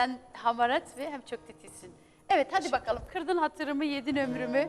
sen hamarat ve hem çok titizsin. Evet hadi bakalım kırdın hatırımı yedin ömrümü.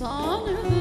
Son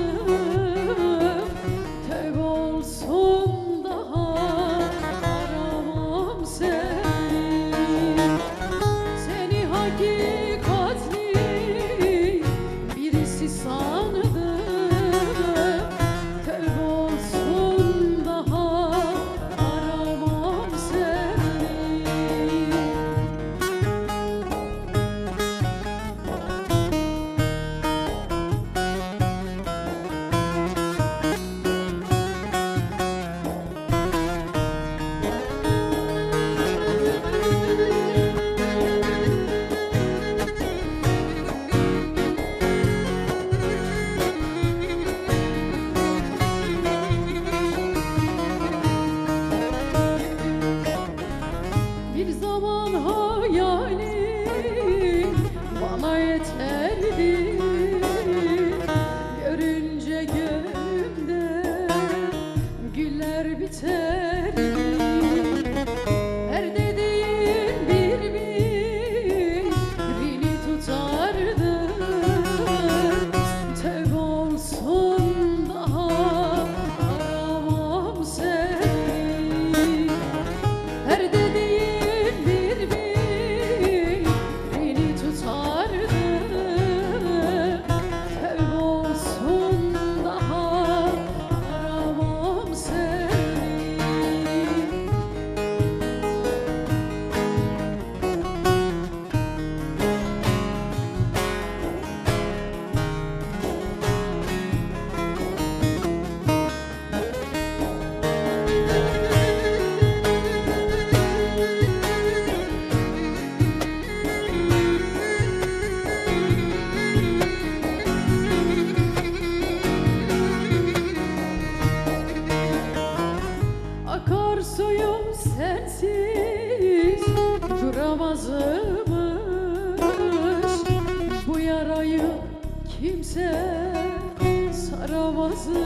arzuyum sensiz duramazmış. Bu yarayı kimse saramazmış.